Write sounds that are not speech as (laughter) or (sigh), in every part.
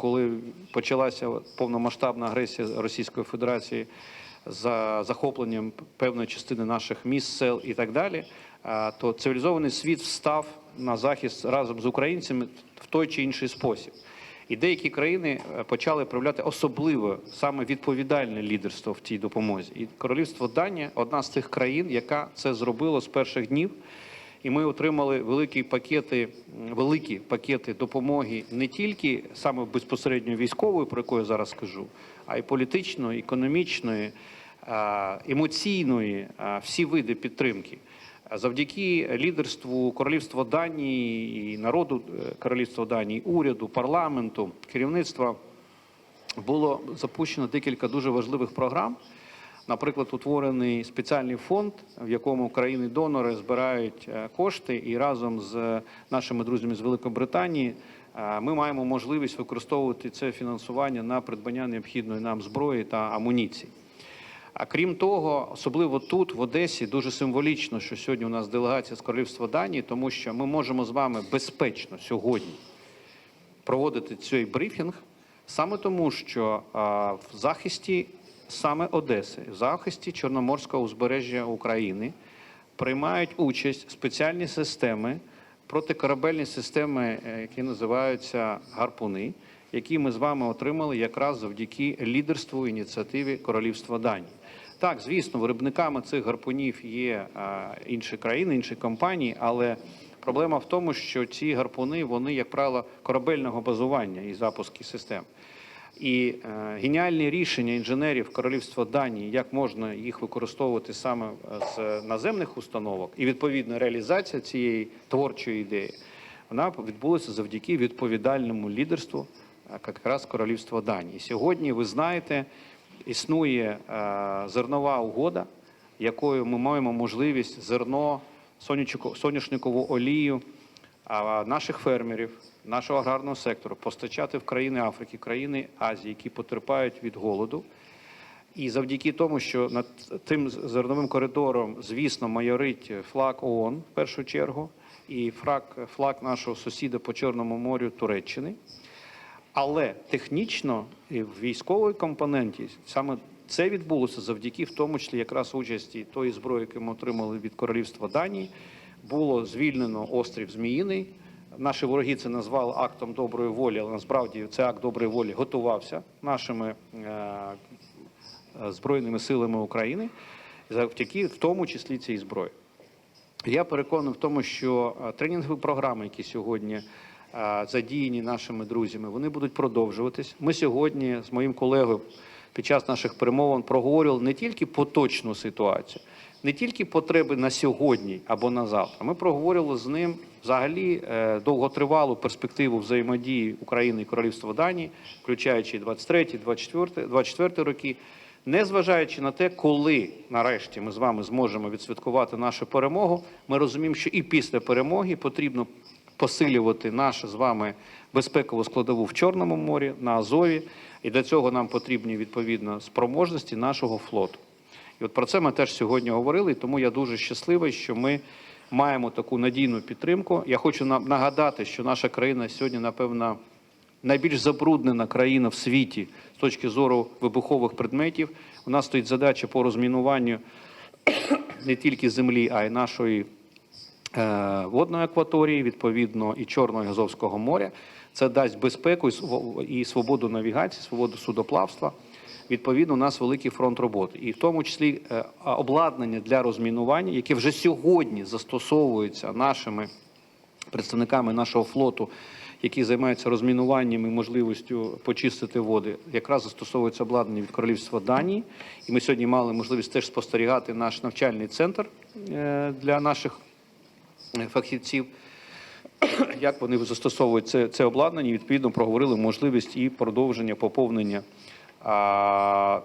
коли почалася повномасштабна агресія Російської Федерації за захопленням певної частини наших міст, сел і так далі, то цивілізований світ встав на захист разом з українцями в той чи інший спосіб. І деякі країни е, почали проявляти особливе саме відповідальне лідерство в цій допомозі. І королівство Данія одна з тих країн, яка це зробила з перших днів. І ми отримали великі пакети, великі пакети допомоги не тільки саме безпосередньо військової, про яку я зараз скажу, а й політичної, економічної, емоційної, всі види підтримки. Завдяки лідерству Королівства Данії і народу е, Королівства Данії, уряду, парламенту, керівництва було запущено декілька дуже важливих програм. Наприклад, утворений спеціальний фонд, в якому країни-донори збирають е, кошти, і разом з нашими друзями з Великобританії е, ми маємо можливість використовувати це фінансування на придбання необхідної нам зброї та амуніції. А крім того, особливо тут, в Одесі, дуже символічно, що сьогодні у нас делегація з Королівства Данії, тому що ми можемо з вами безпечно сьогодні проводити цей брифінг саме тому, що в захисті саме Одеси, в захисті Чорноморського узбережжя України приймають участь спеціальні системи, протикорабельні системи, е, які називаються гарпуни, які ми з вами отримали якраз завдяки лідерству ініціативі Королівства Данії. Так, звісно, виробниками цих гарпунів є інші країни, інші компанії, але проблема в тому, що ці гарпуни, вони, як правило, корабельного базування і запуски систем. І е, геніальні рішення інженерів Королівства Данії, як можна їх використовувати саме е, з наземних установок, і відповідно реалізація цієї творчої ідеї, вона відбулася завдяки відповідальному лідерству е, якраз Королівства Данії. Сьогодні ви знаєте, існує зернова угода, якою ми маємо можливість зерно, соняшникову олію а наших фермерів, нашого аграрного сектору постачати в країни Африки, країни Азії, які потерпають від голоду. І завдяки тому, що над тим зерновим коридором, звісно, майорить флаг ООН в першу чергу, і флаг, флаг нашого сусіда по Чорному морю Туреччини. Але технічно і в військовій компоненті саме це відбулося завдяки, в тому числі якраз участі тої зброї, яку ми отримали від королівства Данії. Було звільнено острів Зміїний. Наші вороги це назвали актом доброї волі, але насправді цей акт доброї волі готувався нашими е, збройними силами України завдяки в тому числі цій зброї. Я переконаний в тому, що е, тренінгові програми, які сьогодні е, задіяні нашими друзями, вони будуть продовжуватись. Ми сьогодні з моїм колегою під час наших перемовин проговорювали не тільки поточну ситуацію, не тільки потреби на сьогодні або на завтра. Ми проговорювали з ним взагалі е, довготривалу перспективу взаємодії України і Королівства Данії, включаючи 23, 24, 24 роки. Незважаючи на те, коли нарешті ми з вами зможемо відсвяткувати нашу перемогу, ми розуміємо, що і після перемоги потрібно посилювати нашу з вами безпекову складову в Чорному морі, на Азові, і для цього нам потрібні відповідно спроможності нашого флоту. І от про це ми теж сьогодні говорили, тому я дуже щасливий, що ми маємо таку надійну підтримку. Я хочу нагадати, що наша країна сьогодні, напевно, найбільш забруднена країна в світі з точки зору вибухових предметів. У нас стоїть задача по розмінуванню (coughs) не тільки землі, а й нашої е, водної акваторії, відповідно, і Чорного і Азовського моря. Це дасть безпеку і свободу навігації, свободу судоплавства. Відповідно, у нас великий фронт роботи, і в тому числі е, обладнання для розмінування, яке вже сьогодні застосовується нашими представниками нашого флоту, які займаються розмінуванням і можливістю почистити води, якраз застосовується обладнання від королівства Данії. І ми сьогодні мали можливість теж спостерігати наш навчальний центр е, для наших е, фахівців. Як вони застосовують це, це обладнання, і відповідно проговорили можливість і продовження поповнення,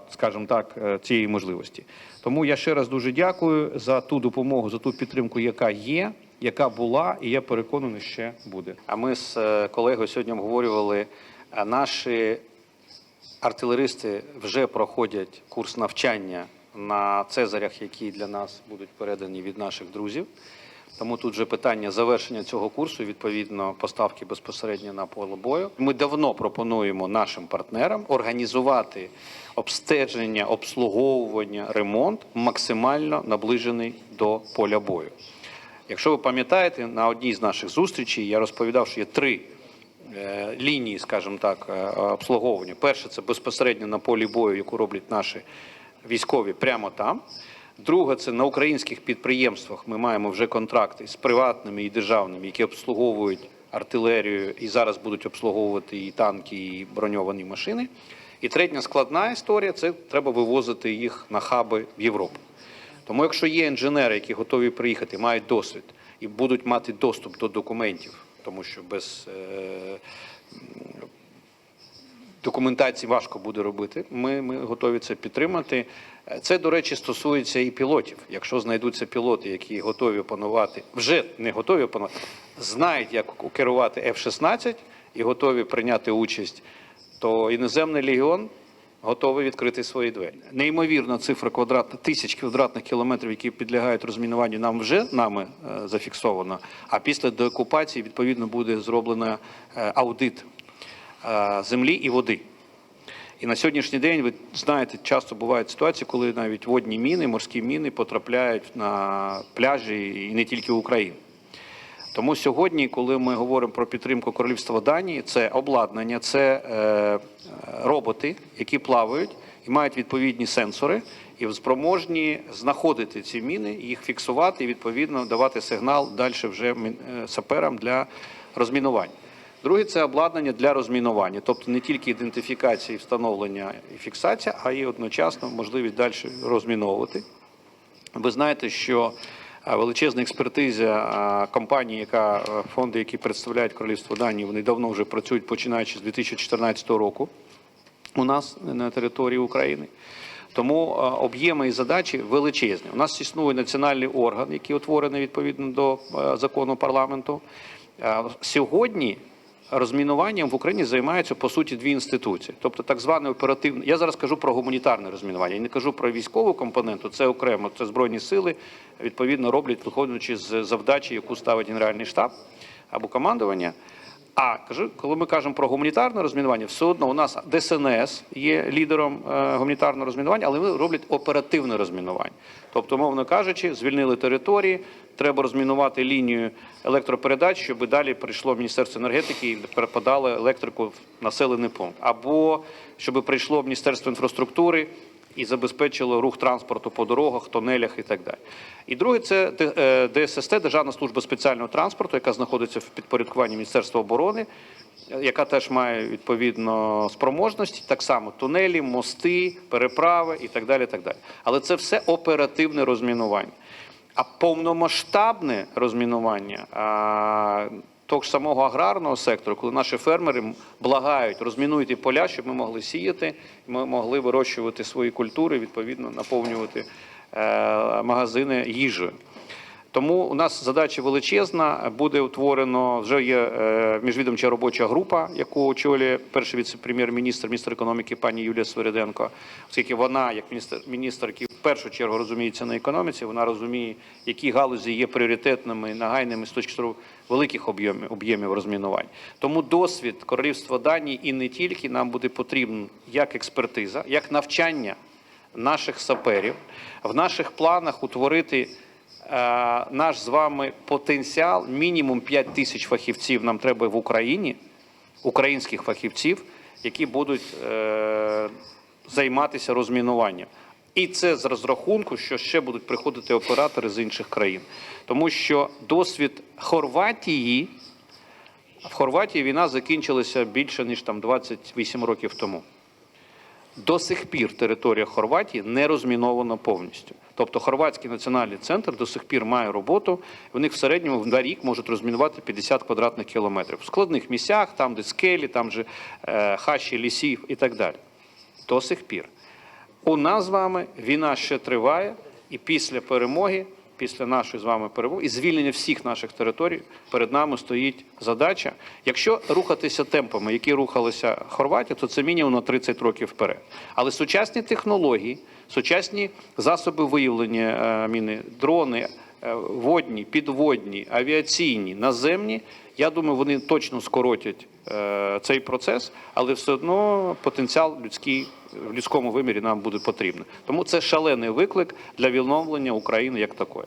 скажімо так, е, цієї можливості. Тому я ще раз дуже дякую за ту допомогу, за ту підтримку, яка є, яка була, і я переконаний, ще буде. А ми з е, колегою сьогодні обговорювали е, наші артилеристи вже проходять курс навчання на цезарях, які для нас будуть передані від наших друзів. Тому тут же питання завершення цього курсу, відповідно, поставки безпосередньо на поле бою. Ми давно пропонуємо нашим партнерам організувати обстеження, обслуговування, ремонт максимально наближений до поля бою. Якщо ви пам'ятаєте, на одній з наших зустрічей я розповідав, що є три е, лінії, скажімо так, е, обслуговування. Перше це безпосередньо на полі бою, яку роблять наші військові прямо там. Друге, це на українських підприємствах. Ми маємо вже контракти з приватними і державними, які обслуговують артилерію і зараз будуть обслуговувати і танки, і броньовані машини. І третя складна історія це треба вивозити їх на хаби в Європу. Тому, якщо є інженери, які готові приїхати, мають досвід і будуть мати доступ до документів, тому що без е, документації важко буде робити. Ми, ми готові це підтримати. Це, до речі, стосується і пілотів. Якщо знайдуться пілоти, які готові опанувати, вже не готові опанувати, знають, як керувати F-16 і готові прийняти участь, то іноземний легіон готовий відкрити свої двері. Неймовірна цифра квадратна тисяч квадратних кілометрів, які підлягають розмінуванню, нам вже нами е, зафіксовано. А після деокупації відповідно буде зроблено е, аудит землі і води. І на сьогоднішній день ви знаєте, часто бувають ситуації, коли навіть водні міни, морські міни потрапляють на пляжі і не тільки України. Тому сьогодні, коли ми говоримо про підтримку королівства Данії, це обладнання, це е, роботи, які плавають і мають відповідні сенсори, і спроможні знаходити ці міни, їх фіксувати і відповідно давати сигнал далі вже е, саперам для розмінування. Друге це обладнання для розмінування, тобто не тільки ідентифікація, встановлення і фіксація, а й одночасно можливість далі розміновувати. Ви знаєте, що е, величезна експертиза е, компанії, яка е, фонди, які представляють королівство Данії, вони давно вже працюють починаючи з 2014 року у нас на території України. Тому об'єми і задачі величезні. У нас існує національний орган, який утворений відповідно до закону парламенту. Сьогодні розмінуванням в Україні займаються по суті дві інституції, тобто так зване оперативне. Я зараз кажу про гуманітарне розмінування. Я не кажу про військову компоненту. Це окремо. Це збройні сили відповідно роблять, виходячи з завдачі, яку ставить генеральний штаб або командування. А кажу, коли ми кажемо про гуманітарне розмінування, все одно у нас ДСНС є лідером е, гуманітарного розмінування, але вони роблять оперативне розмінування. Тобто, мовно кажучи, звільнили території, треба розмінувати лінію електропередач, щоб далі прийшло Міністерство енергетики і перепадало електрику в населений пункт, або щоб прийшло Міністерство інфраструктури і забезпечило рух транспорту по дорогах, тонелях і так далі. І друге, це е, ДССТ, Державна служба спеціального транспорту, яка знаходиться в підпорядкуванні Міністерства оборони, яка теж має відповідно спроможності, так само тунелі, мости, переправи і так далі. Так далі. Але це все оперативне розмінування. А повномасштабне розмінування того ж самого аграрного сектору, коли наші фермери благають, розмінуйте поля, щоб ми могли сіяти, ми могли вирощувати свої культури, відповідно наповнювати е, магазини їжею. Тому у нас задача величезна. Буде утворено вже є е, міжвідомча робоча група, яку очолює перший віце-прем'єр-міністр, міністр економіки пані Юлія Свириденко, оскільки вона, як міністр, міністр, першу чергу розуміється на економіці, вона розуміє, які галузі є пріоритетними, нагайними з точки зору великих об'ємів об'ємів розмінувань. Тому досвід королівства Данії і не тільки нам буде потрібен як експертиза, як навчання наших саперів в наших планах утворити е, наш з вами потенціал. Мінімум 5 тисяч фахівців нам треба в Україні, українських фахівців, які будуть е, займатися розмінуванням. І це з розрахунку, що ще будуть приходити оператори з інших країн, тому що досвід Хорватії в Хорватії війна закінчилася більше ніж там 28 років тому. До сих пір територія Хорватії не розмінована повністю. Тобто Хорватський національний центр до сих пір має роботу. У них в середньому на рік можуть розмінувати 50 квадратних кілометрів в складних місцях, там де скелі, там же е, хащі лісів і так далі. До сих пір. У нас з вами війна ще триває, і після перемоги, після нашої з вами перемоги і звільнення всіх наших територій перед нами стоїть задача. Якщо рухатися темпами, які рухалися Хорватія, то це мінімум на 30 років вперед. Але сучасні технології, сучасні засоби виявлення е, міни, дрони. е, водні, підводні, авіаційні, наземні. Я думаю, вони точно скоротять цей процес, але все одно потенціал людський в людському вимірі нам буде потрібен. Тому це шалений виклик для відновлення України як такої.